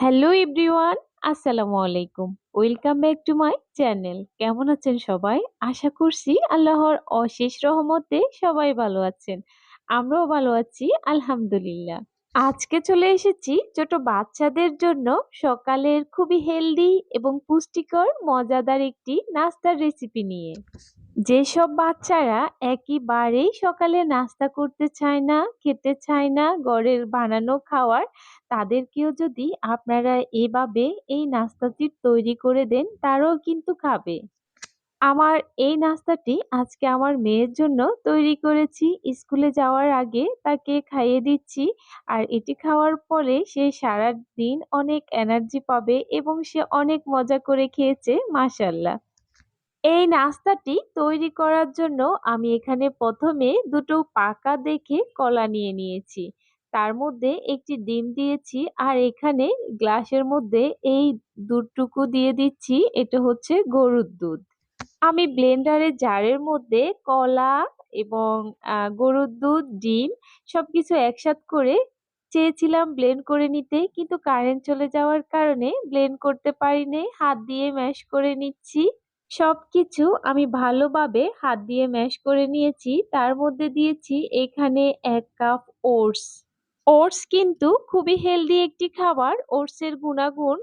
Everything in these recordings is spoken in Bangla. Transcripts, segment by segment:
হ্যালো এভরিওয়ান, আসসালামু আলাইকুম। Welcome back to my channel. কেমন আছেন সবাই? আশা করছি আল্লাহর অশেষ রহমতে সবাই ভালো আছেন। আমরাও ভালো আছি, আলহামদুলিল্লাহ। আজকে চলে এসেছি ছোট বাচ্চাদের জন্য সকালের খুবই হেলদি এবং পুষ্টিকর, মজাদার একটি নাস্তার রেসিপি নিয়ে। যেসব বাচ্চারা একেবারেই সকালে নাস্তা করতে চায় না, খেতে চায় না, ঘরের বানানো খাওয়ার, তাদেরকেও যদি আপনারা এভাবে এই নাস্তাটি তৈরি করে দেন, তারাও কিন্তু খাবে। আমার এই নাস্তাটি আজকে আমার মেয়ের জন্য তৈরি করেছি। স্কুলে যাওয়ার আগে তাকে খাইয়ে দিচ্ছি আর এটি খাওয়ার পরে সে সারা দিন অনেক এনার্জি পাবে এবং সে অনেক মজা করে খেয়েছে মাসাল্লাহ এই নাস্তাটি তৈরি করার জন্য আমি এখানে প্রথমে দুটো পাকা দেখে কলা নিয়ে নিয়েছি। তার মধ্যে একটি ডিম দিয়েছি আর এখানে গ্লাসের মধ্যে এই দুধটুকু দিয়ে দিচ্ছি। এটা হচ্ছে গরুর দুধ। আমি ব্লেন্ডারের জারের মধ্যে কলা এবং গরুর দুধ, ডিম সবকিছু একসাথ করে চেয়েছিলাম ব্লেন্ড করে নিতে কিন্তু কারেন্ট চলে যাওয়ার কারণে ব্লেন্ড করতে পারিনি। হাত দিয়ে ম্যাশ করে নিচ্ছি। সবকিছু আমি ভালোভাবে হাত দিয়ে ম্যাশ করে নিয়েছি। তার মধ্যে দিয়েছি এখানে এক কাপ ওটস। ওটস কিন্তু খুবই হেলদি একটি খাবার। ওটসের গুণাগুণ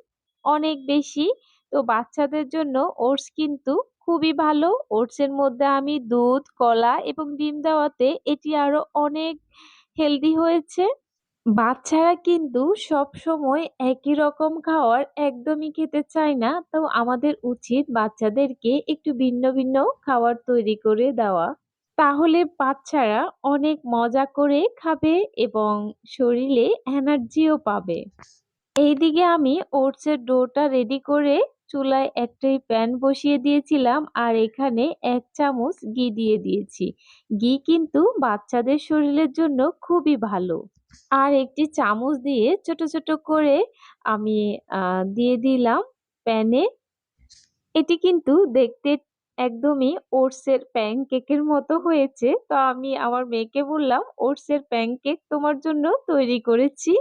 অনেক বেশি। তো বাচ্চাদের জন্য ওটস কিন্তু খুবই ভালো। ওটসের মধ্যে আমি দুধ, কলা এবং ডিম দেওয়াতে এটি আরও অনেক হেলদি হয়েছে। বাচ্চারা কিন্তু সব সময় একই রকম খাওয়ার একদমই খেতে চায় না। তো আমাদের উচিত বাচ্চাদেরকে একটু ভিন্ন ভিন্ন খাবার তৈরি করে দেওয়া। তাহলে বাচ্চারা অনেক মজা করে খাবে এবং শরীরে এনার্জিও পাবে। এইদিকে আমি ওটসের ডোটা রেডি করে চুলায় একটাই প্যান বসিয়ে দিয়েছিলাম আর এখানে এক চামচ ঘি দিয়ে দিয়েছি। ঘি কিন্তু বাচ্চাদের শরীরের জন্য খুবই ভালো। আর একটি চামচ দিয়ে ছোট ছোট করে আমি দিয়ে দিলাম প্যানে। এটি কিন্তু দেখতে একদমই ওটসের প্যানকেকের মতো হয়েছে। তো আমি আমার মেয়েকে বললাম, ওটসের প্যানকেক তোমার জন্য তৈরি করেছি।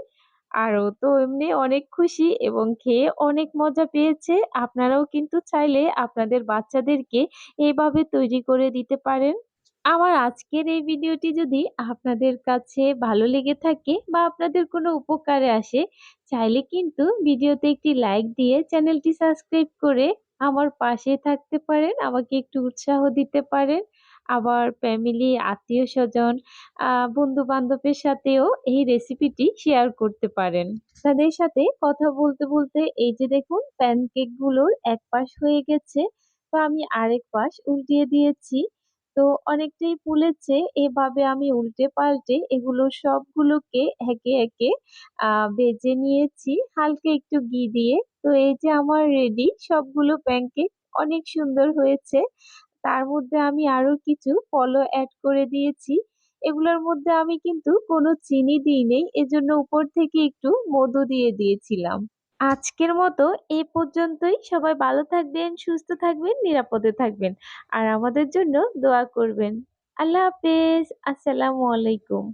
আর ও তো এমনি অনেক খুশি এবং খেয়ে অনেক মজা পেয়েছে। আপনারাও কিন্তু চাইলে আপনাদের বাচ্চাদেরকে এইভাবে তৈরি করে দিতে পারেন। আমার আজকের এই ভিডিওটি যদি আপনাদের কাছে ভালো লেগে থাকে বা আপনাদের কোনো উপকারে আসে, চাইলে কিন্তু ভিডিওতে একটি লাইক দিয়ে চ্যানেলটি সাবস্ক্রাইব করে আমার পাশে থাকতে পারেন। আমাকে একটু উৎসাহ দিতে পারেন। আবার ফ্যামিলি আত্মীয় স্বজন বন্ধু বান্ধবের সাথেও এই রেসিপিটি শেয়ার করতে পারেন। তাদের সাথে কথা বলতে বলতে এই যে দেখুন প্যানকেকগুলোর এক পাশ হয়ে গেছে, তো আমি আরেক পাশ উল্টিয়ে দিয়েছি। তো অনেকটাই ফুলেছে এভাবে আমি উল্টে পাল্টে এগুলো সবগুলোকে একে একে ভেজে নিয়েছি। হালকা একটু ঘি দিয়ে। তো এই যে আমার রেডি সবগুলো প্যানকেক অনেক সুন্দর হয়েছে। তার মধ্যে আমি আরও কিছু ফলও অ্যাড করে দিয়েছি। এগুলোর মধ্যে আমি কিন্তু কোনো চিনি দিই নেই, এজন্য উপর থেকে একটু মধু দিয়ে দিয়েছিলাম। আজকের মতো এই পর্যন্তই। সবাই ভালো থাকবেন, সুস্থ থাকবেন, নিরাপদে থাকবেন। আর আমাদের জন্য দোয়া করবেন। আল্লাহ হাফেজ। আসসালামু আলাইকুম।